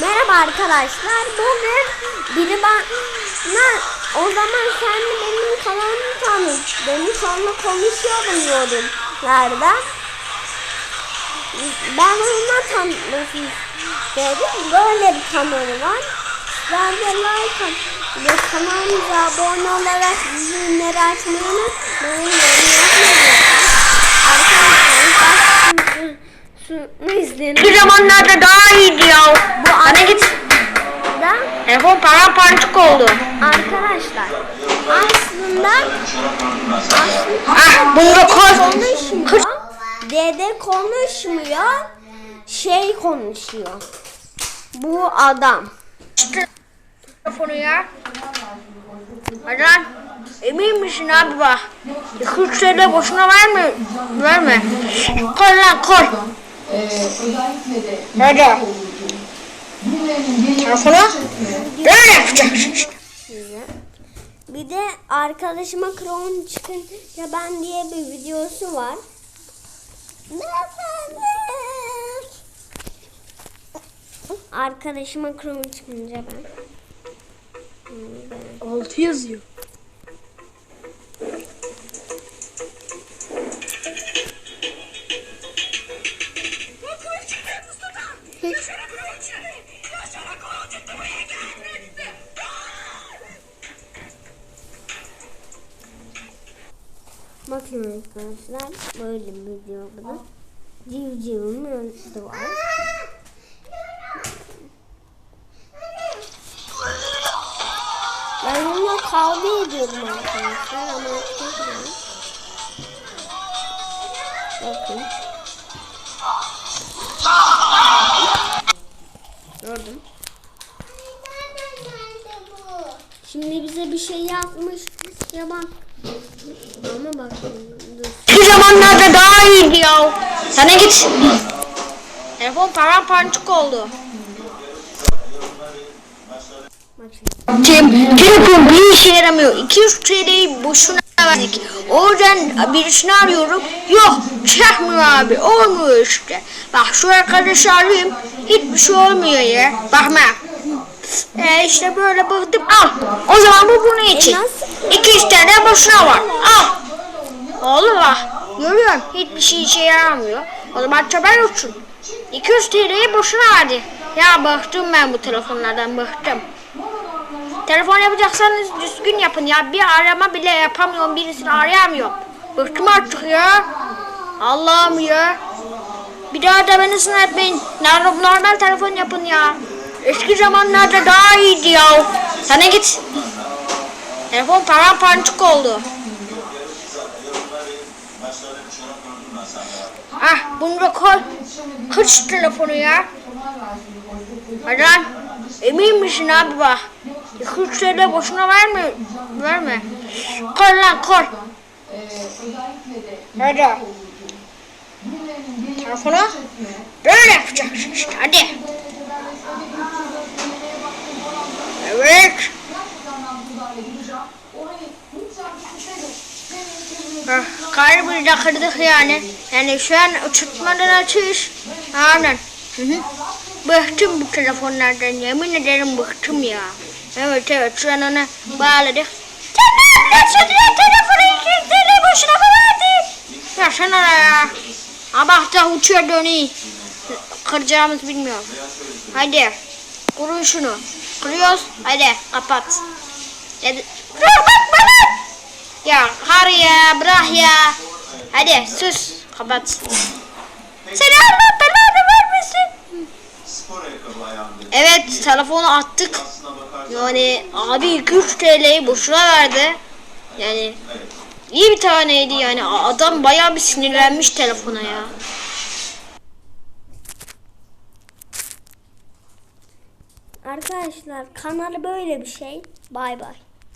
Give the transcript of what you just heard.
Merhaba arkadaşlar. Bugün biri bana o zaman sen de benim kanalımı tanı. Beni sonra konuşuyordum yorumlarda. Ben ona tanıtmasın istedim. Böyle bir kanalı var. Ben de like ve kanalımıza abone olarak zilleri açmayı unutmayın. Arkadaşlar. Eski zamanlarda daha iyiydi ya. Oldu. arkadaşlar aslında aslında Ah bunu da koy. konuşmuyor. Dede konuşmuyor. Şey konuşuyor. Bu adam. Telefonu ya. Hadi lan. Emin misin abi bak. 200 TL boşuna verme. Verme. Koy lan koy. Hadi. Telefonu. Böyle size. Bir de arkadaşıma Chrome çıkınca ben diye bir videosu var. Arkadaşıma Chrome çıkınca ben. Hmm, 6 yazıyor. Bakın arkadaşlar böyle bir video bu da. Civcivin ölçüsü var. Ben onunla kavga ediyordum arkadaşlar ama etmiyorum. Bakın. Gördüm. Şimdi bize bir şey yapmış. Ya bak. Ama bak. Eski zamanlarda daha iyiydi ya. Sana git. Telefon paramparçık oldu. Tem, telefon bir işe yaramıyor. 200 TL'yi boşuna verdik. O yüzden birisini arıyorum. Yok çekmiyor abi. Olmuyor işte. Bak şu arkadaşı arayayım. Hiçbir şey olmuyor ya. Bakma. E işte böyle bıktım. Al. O zaman bu bunun için. nasıl? 200 TL boşuna var. Al. Oğlum bak. Görüyorsun. Hiçbir şey işe yaramıyor. O zaman çabar uçsun. 200 TL'yi boşuna verdi. Ya bıktım ben bu telefonlardan bıktım. Telefon yapacaksanız düzgün yapın ya. Bir arama bile yapamıyorum. Birisini arayamıyorum. Bıktım artık ya. Allah'ım ya. Bir daha da beni sınır etmeyin. Normal telefon yapın ya. Eski zamanlarda daha iyiydi ya. Sana git. Telefon paramparçık oldu. Ah bunu da koy. Şu telefonu ya. Hadi lan. Emin misin abi bak. 200 TL boşuna verme. Verme. Koy lan koy. Hadi. Telefonu böyle yapacaksın işte hadi. Evet. Kalbini de kırdık yani. Yani şu an uçurtmadan açış. Aynen. Hı hı. Bıktım bu telefonlardan yemin ederim bıktım ya. Evet evet şu an ona bağladık. Sen ne ya telefonu 200 TL boşuna mı verdin? Ya sen ona ya. Abah da uçuyor dönüyor. Kıracağımız bilmiyorum. Hadi. Kurun şunu. Kırıyoruz. Hadi kapat. Hadi. Bırak bak bana. Ya har ya bırak ya. Hadi sus. Kapat. Belanı vermesin. Spor ayakkabı ayağında. Evet telefonu attık. Yani abi 200 TL'yi boşuna verdi. Yani iyi bir taneydi yani. Adam bayağı bir sinirlenmiş telefona ya. Arkadaşlar kanalı böyle bir şey. Bay bay.